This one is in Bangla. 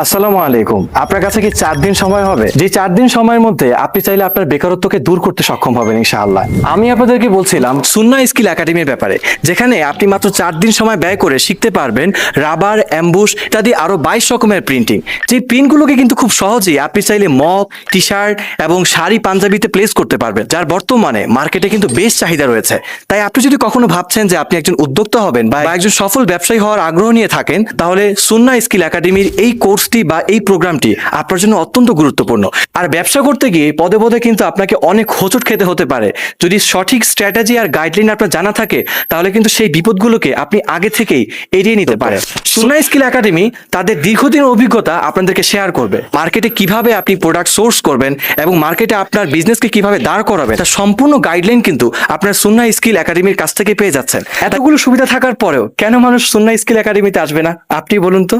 আসসালামু আলাইকুম। আপনার কাছে কি চার দিন সময় হবে? যে চার দিন সময়ের মধ্যে আপনি চাইলে আপনার বেকারত্বকে দূর করতে সক্ষম হবেন ইনশাআল্লাহ। আমি আপনাদেরকে বলছিলাম সুন্না স্কিল একাডেমির ব্যাপারে, যেখানে আপনি মাত্র চার দিন সময় ব্যয় করে শিখতে পারবেন রাবার, অ্যাম্বুশ ইত্যাদি আরও বাইশ রকমের প্রিন্টিং। যে প্রিন্টগুলোকে কিন্তু খুব সহজেই আপনি চাইলে মগ টি শার্ট এবং শাড়ি পাঞ্জাবিতে প্লেস করতে পারবেন, যার বর্তমানে মার্কেটে কিন্তু বেশ চাহিদা রয়েছে। তাই আপনি যদি কখনো ভাবছেন যে আপনি একজন উদ্যোক্তা হবেন বা একজন সফল ব্যবসায়ী হওয়ার আগ্রহ নিয়ে থাকেন, তাহলে সুন্না স্কিল একাডেমির এই কোর্সটি বা এই প্রোগ্রামটি আপনার জন্য অত্যন্ত গুরুত্বপূর্ণ। আর ব্যবসা করতে গিয়ে পদে পদে কিন্তু আপনাকে অনেক হোঁচট খেতে হতে পারে। যদি সঠিক স্ট্র্যাটেজি আর গাইডলাইন আপনার জানা থাকে, তাহলে কিন্তু সেই বিপদগুলোকে আপনি আগে থেকেই এড়িয়ে নিতে পারেন। সুনা স্কিল একাডেমি তাদের দীর্ঘদিন অভিজ্ঞতা আপনাদেরকে শেয়ার করবে। মার্কেটে কীভাবে আপনি প্রোডাক্ট সোর্স করবেন এবং মার্কেটে আপনার বিজনেসকে কীভাবে দাঁড় করাবেন, তার সম্পূর্ণ গাইডলাইন কিন্তু আপনার সুন্না স্কিল একাডেমির কাছ থেকে পেয়ে যাচ্ছেন। এতগুলো সুবিধা থাকার পরেও কেন মানুষ সুন্না স্কিল একাডেমিতে আসবে না? আপনি বলুন তো।